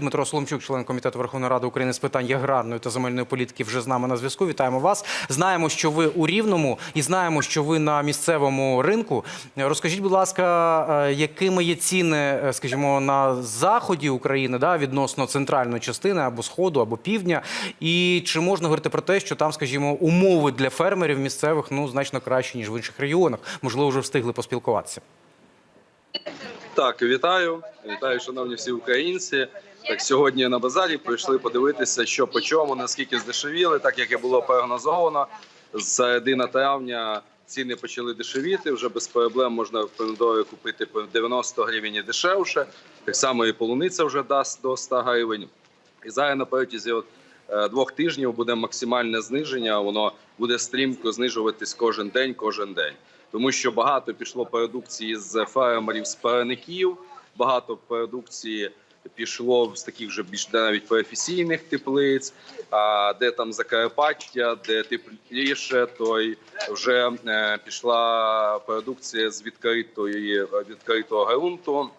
Дмитро Соломчук, член комітету Верховної Ради України з питань аграрної та земельної політики, вже з нами на зв'язку. Вітаємо вас. Знаємо, що ви у Рівному, і знаємо, що ви на місцевому ринку. Розкажіть, будь ласка, е, якими є ціни, е, скажімо, на заході України да, відносно центральної частини або сходу, або півдня, і чи можна говорити про те, що там, скажімо, умови для фермерів місцевих ну значно кращі ніж в інших регіонах? Можливо, вже встигли поспілкуватися. Так, вітаю, вітаю, шановні всі українці. Так, сьогодні на базарі прийшли подивитися, що по чому, наскільки здешевіли, так як і було прогнозовано. З середини травня ціни почали дешевіти. Вже без проблем можна в помідори купити по 90 гривень і дешевше. Так само і полуниця вже дасть до 100 гривень. І зараз на протязі от, е, двох тижнів буде максимальне зниження. Воно буде стрімко знижуватись кожен день, кожен день. Тому що багато пішло продукції з фермерів з парників, багато продукції пішло з таких вже більш навіть професійних теплиць, а де там Закарпаття, де тепліше, то й вже е, пішла продукція з відкритої відкритого ґрунту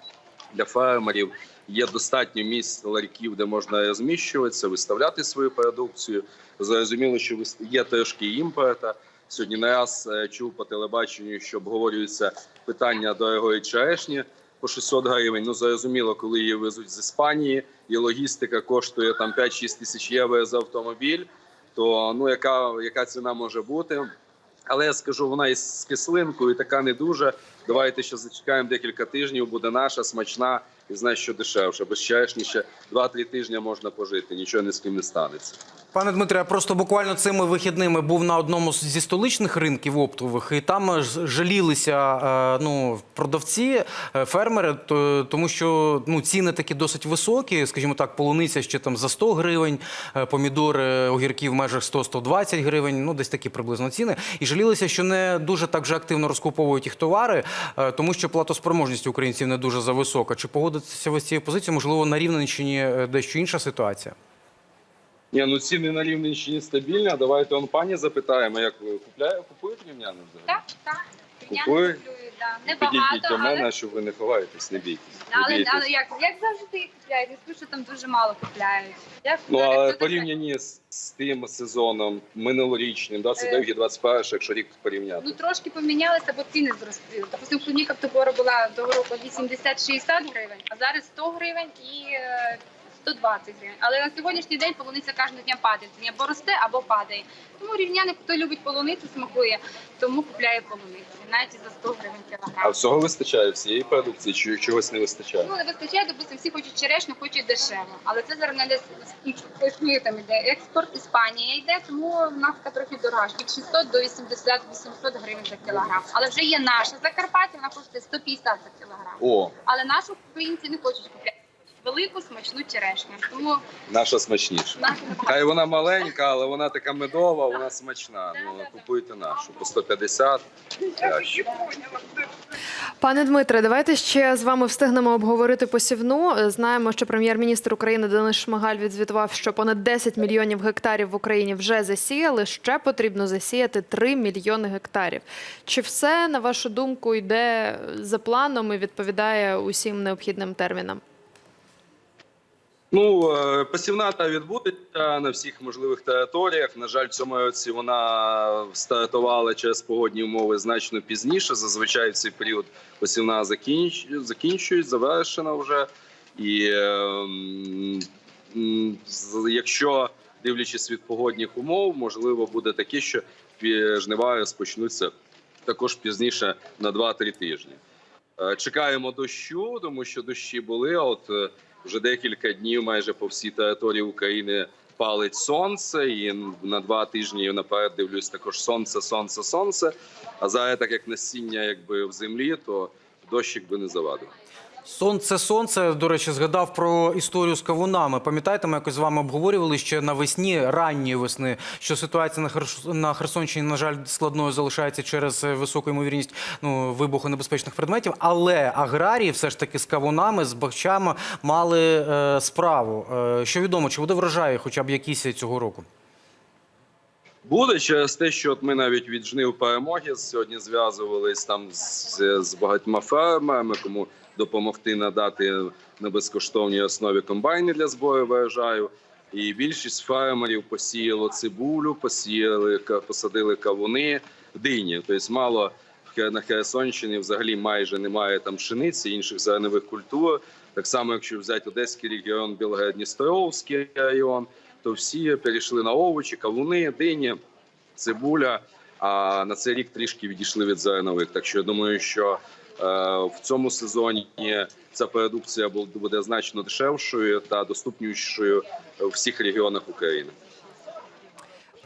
для фермерів. Є достатньо місць ларьків, де можна розміщуватися, виставляти свою продукцію. Зрозуміло, що є трошки імпорта. Сьогодні не раз е, чув по телебаченню, що обговорюється питання дорогої черешні по 600 гривень. Ну зрозуміло, коли її везуть з Іспанії, і логістика коштує там 5-6 тисяч євро за автомобіль. То ну яка, яка ціна може бути? Але я скажу, вона із кислинкою, така не дуже. Давайте ще зачекаємо декілька тижнів. Буде наша смачна і знає, що дешевше. Черешні ще 2-3 тижні можна пожити. Нічого ні з ким не станеться. Пане Дмитре, я просто буквально цими вихідними був на одному зі столичних ринків оптових, і там е, жалілися е, ну, продавці, е, фермери, то- тому що ну, ціни такі досить високі. Скажімо так, полуниця ще там за 100 гривень, помідори, огірки в межах 100-120 гривень, ну десь такі приблизно ціни. І жалілися, що не дуже так вже активно розкуповують їх товари, тому що платоспроможність українців не дуже зависока. Чи погодитеся ви з цією позицією? Можливо, на Рівненщині е, дещо інша ситуація? Ні, ну ціни на Рівненщині стабільні. Давайте он пані запитаємо, як ви купляє, купують рівняни взагалі? Так, так. Купує? да. Підійдіть до мене, але, щоб ви не ховаєтесь, не бійтесь. Не але, бійтесь. але як, як завжди купляють. Я скажу, що там дуже мало купляють. Я Ну але порівнянні з, з тим сезоном минулорічним, 22 Е. 21 якщо рік порівняти. Ну трошки помінялися, бо ціни зросли. Допустим, клубніка в була того року 80-60 гривень, а зараз 100 гривень і е, 120 гривень. Але на сьогоднішній день полуниця кожного дня падає. Або росте, або падає. Тому рівняни, хто любить полуницю, смакує, тому купляє полуницю. Навіть за 100 гривень А всього вистачає всієї продукції, чи чогось не вистачає? Ну, не вистачає, допустим, всі хочуть черешню, хочуть дешево. Але це зараз не там іде. Експорт Іспанія йде, тому нафта трохи дорога. Від 600 до 80-800 гривень за кілограм. Але вже є наша Закарпаття, вона коштує 150 за кілограм. О, Але нашу українці не хочуть купляти велику смачну черешню. Тому наша смачніша. наша Хай вона маленька, але вона така медова, вона смачна. Ну купуйте нашу по 150. краще. Пане Дмитре, давайте ще з вами встигнемо обговорити посівну. Знаємо, що прем'єр-міністр України Денис Шмигаль відзвітував, що понад 10 мільйонів гектарів в Україні вже засіяли. Ще потрібно засіяти 3 мільйони гектарів. Чи все, на вашу думку, йде за планом і відповідає усім необхідним термінам? Ну, е, посівна та відбудеться на всіх можливих територіях. На жаль, в цьому році вона стартувала через погодні умови значно пізніше. Зазвичай в цей період посівна закінч... закінчують, завершена вже. І е, м, м, з- якщо дивлячись від погодних умов, можливо, буде таке, що жнива розпочнуться також пізніше на 2-3 тижні. Е, Чекаємо дощу, тому що дощі були. От е, вже декілька днів майже по всій території України палить сонце, і на два тижні наперед дивлюсь також сонце, сонце, сонце. А зараз, так як насіння якби в землі, то дощик би не завадив. Сонце, сонце. До речі, згадав про історію з кавунами. Пам'ятаєте, ми якось з вами обговорювали ще навесні, ранньої весни, що ситуація на Херс- Херсонщині, на жаль, складною залишається через високу ймовірність ну, вибуху небезпечних предметів. Але аграрії все ж таки з кавунами, з бахчами мали е, справу. Е, що відомо, чи буде врожай, хоча б якийсь цього року? Буде через те, що от ми навіть від жнив перемоги сьогодні зв'язувались там з, з багатьма фермерами, кому допомогти надати на безкоштовній основі комбайни для збору врожаю. І більшість фермерів посіяло цибулю, посіяли посадили кавуни, дині. Тобто мало на Херсонщині взагалі майже немає там пшениці, інших зернових культур. Так само, якщо взяти Одеський регіон, Білгород-Дністровський район, то всі перейшли на овочі, кавуни, дині, цибуля. А на цей рік трішки відійшли від зернових. Так що я думаю, що е, в цьому сезоні ця продукція буде значно дешевшою та доступнішою в всіх регіонах України.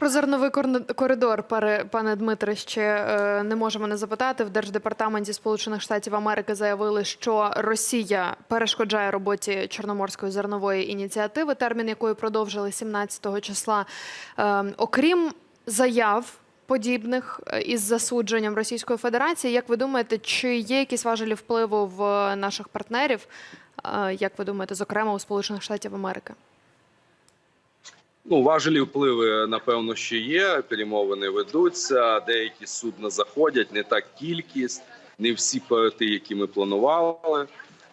Про зерновий коридор, пане Дмитре, ще е, не можемо не запитати. В Держдепартаменті Сполучених Штатів Америки заявили, що Росія перешкоджає роботі Чорноморської зернової ініціативи, термін якої продовжили 17 числа. Е, окрім заяв. Подібних е, із засудженням Російської Федерації, як ви думаєте, чи є якісь важелі впливу в наших партнерів? Як ви думаєте, зокрема у Сполучених Штатів Америки? Ну, важелі впливи, напевно, ще є. Перемовини ведуться. Деякі судна заходять, не так кількість, не всі перети, які ми планували.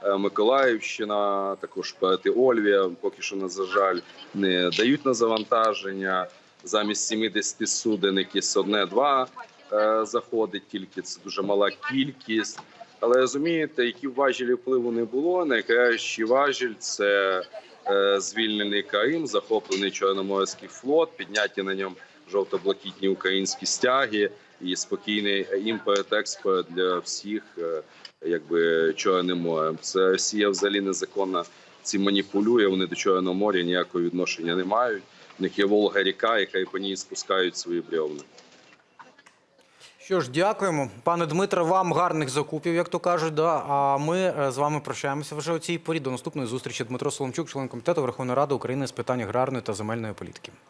Е, Миколаївщина, також перети Ольвія, поки що, на жаль, не дають на завантаження. Замість 70 суден якісь одне-два е, заходить тільки. Це дуже мала кількість. Але розумієте, які важелі впливу не було, найкращий важіль це звільнений Карим, захоплений Чорноморський флот, підняті на ньому жовто-блакитні українські стяги і спокійний імпорт-експорт для всіх, е, якби Чорним морем. Це Росія взагалі незаконно цим маніпулює. Вони до Чорного моря ніякого відношення не мають. У них є Волга ріка, яка і по ній спускають свої бревна. Що ж, дякуємо, пане Дмитре. Вам гарних закупів, як то кажуть. Да. А ми е, з вами прощаємося вже у цій порі. До наступної зустрічі. Дмитро Соломчук, член комітету Верховної Ради України з питань аграрної та земельної політики.